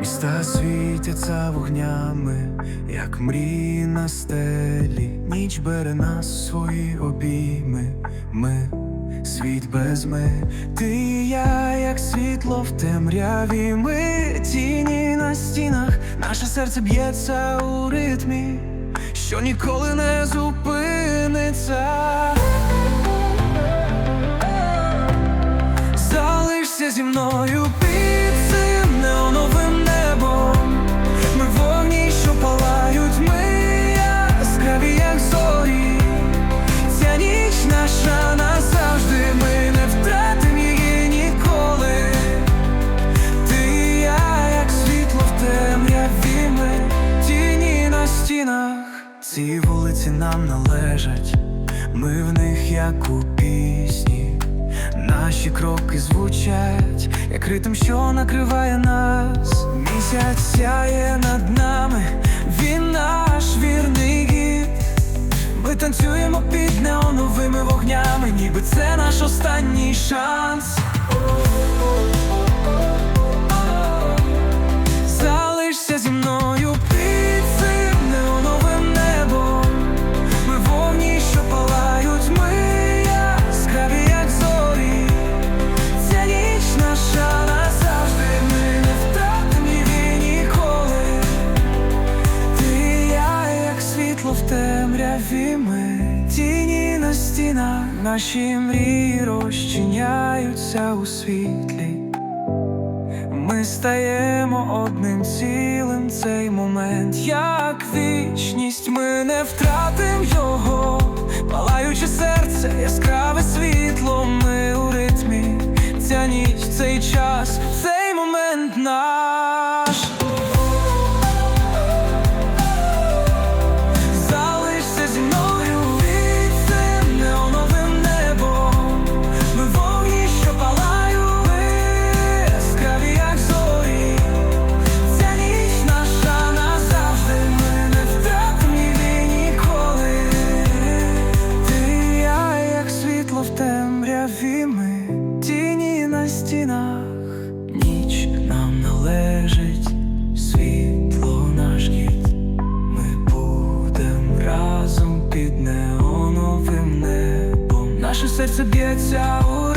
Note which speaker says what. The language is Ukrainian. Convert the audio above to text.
Speaker 1: Міста світяться вогнями, як мрії на стелі, ніч бере нас свої обійми, ми світ без ми, ти і я, як світло в темряві, ми тіні на стінах, наше серце б'ється у ритмі, що ніколи не зупиниться. Залишся зі мною Ці вулиці нам належать, ми в них як у пісні. Наші кроки звучать, як ритм, що накриває нас. Місяць сяє над нами, він наш вірний гід. Ми танцюємо під неоновими вогнями, ніби це наш останній шанс. Ми тіні на стінах, наші мрії розчиняються у світлі. Ми стаємо одним цілим цей момент, як вічність, ми не втратим його, палаюче серце, яскраве світло, ми у ритмі. Ця ніч, цей час, цей момент наш. Серце б'ється у